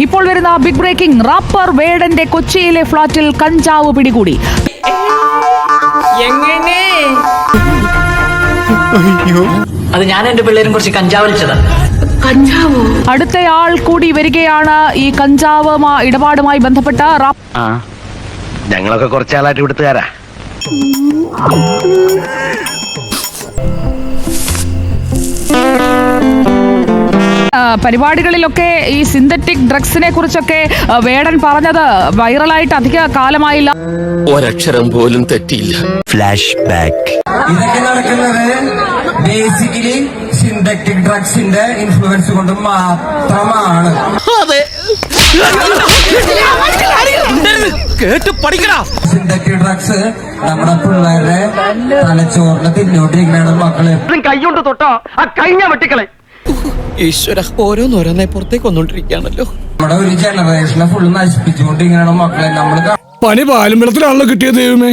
ഇപ്പോൾ വരുന്ന big breaking wrapper വേടന്റെ കൊച്ചിയിലെ ഫ്ളാറ്റിൽ കഞ്ചാവ് പിടികൂടി. എങ്ങനെ? അത് ഞാൻ എന്റെ പിള്ളേരും കുറച്ച് കഞ്ചാവ് കഞ്ചാവോ? അടുത്തയാൾ കൂടി വരികയാണ് ഈ കഞ്ചാവ് ഇടപാടുമായി ബന്ധപ്പെട്ട ഞങ്ങളൊക്കെ കുറച്ചാളായിട്ട് ഇവിടുത്തുകാരാ. പരിപാടികളിലൊക്കെ ഈ സിന്തറ്റിക് ഡ്രഗ്സിനെ കുറിച്ചൊക്കെ വേടൻ പറഞ്ഞത് വൈറലായിട്ട് അധിക കാലമായില്ല. ഒരക്ഷരം പോലും തെറ്റിയില്ല. ഫ്ലാഷ് ബാക്ക് ഇതൊക്കെ നടക്കുന്നത് ബേസിക്കലി സിന്തറ്റിക് ഡ്രഗ്സിന്റെ ഇൻഫ്ലുവൻസ് കൊണ്ട് മാത്രമാണ്. സിന്തറ്റിക് ഡ്രഗ്സ് നമ്മുടെ പിള്ളേരുടെ തലച്ചോറിനെ തിന്നോണ്ടിരിക്കുന്നതാണ് മക്കൾ. കൈകൊണ്ട് തൊട്ടോ. ആ കഴിഞ്ഞ വെട്ടിക്കളെ ഈശ്വര ഓരോന്നോരോന്നെ പുറത്തേക്ക് വന്നോണ്ടിരിക്കുകയാണല്ലോ. നമ്മുടെ ഒരു ജനറേഷനെ ഫുള്ള് നശിപ്പിച്ചുകൊണ്ടിരിക്കുന്നതാണ് മക്കളെ. നമ്മൾ പണി പാലുമ്പലത്തിലാണല്ലോ കിട്ടിയത് ദൈവമേ.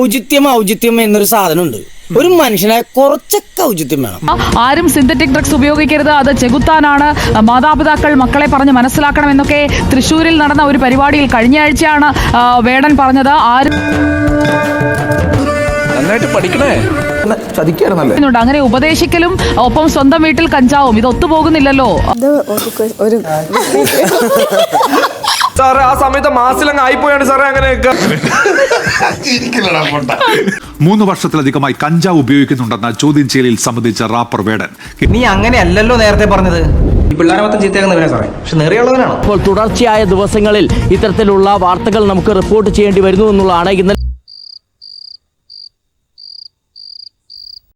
ഔചിത്യം ഔചിത്യം എന്നൊരു സാധനമുണ്ട്. ഒരു മനുഷ്യനെ കുറച്ചൊക്കെ ഔചിത്യം വേണം. ആരും സിന്തറ്റിക് ഡ്രഗ്സ് ഉപയോഗിക്കരുത് അത് ചെകുത്താനാണ്. മാതാപിതാക്കൾ മക്കളെ പറഞ്ഞ് മനസ്സിലാക്കണം എന്നൊക്കെ തൃശ്ശൂരിൽ നടന്ന ഒരു പരിപാടിയിൽ കഴിഞ്ഞ ആഴ്ചയാണ് വേടൻ പറഞ്ഞത്. ആരും നന്നായിട്ട് പഠിക്കണേ. ചതിക്കായിരുന്നല്ലേ. അങ്ങനെ ഉപദേശിക്കലും ഒപ്പം സ്വന്തം വീട്ടിൽ കഞ്ചാവും. ഇത് ഒത്തുപോകുന്നില്ലല്ലോ. സാറേ ആ സമയത്ത് മാസിലങ്ങ് ആയിപ്പോയാണ് സാറേ അങ്ങനെയൊക്കെ. മൂന്ന് വർഷത്തിലധികമായി കഞ്ചാവ് ഉപയോഗിക്കുന്നുണ്ടെന്ന ചോദ്യം ചെയ്യലിൽ സംബന്ധിച്ച റാപ്പർ വേടൻ. നീ അങ്ങനെയല്ലല്ലോ നേരത്തെ പറഞ്ഞത്. ഈ പിള്ളേരെ മൊത്തം ചീത്തയാക്കുന്നവനെ സാറേ. പക്ഷെ നേറിയുള്ളവനാണോ തുടർച്ചയായ ദിവസങ്ങളിൽ ഇത്തരത്തിലുള്ള വാർത്തകൾ നമുക്ക് റിപ്പോർട്ട് ചെയ്യേണ്ടി വരുന്നു എന്നുള്ളതാണ് ഇന്നലെ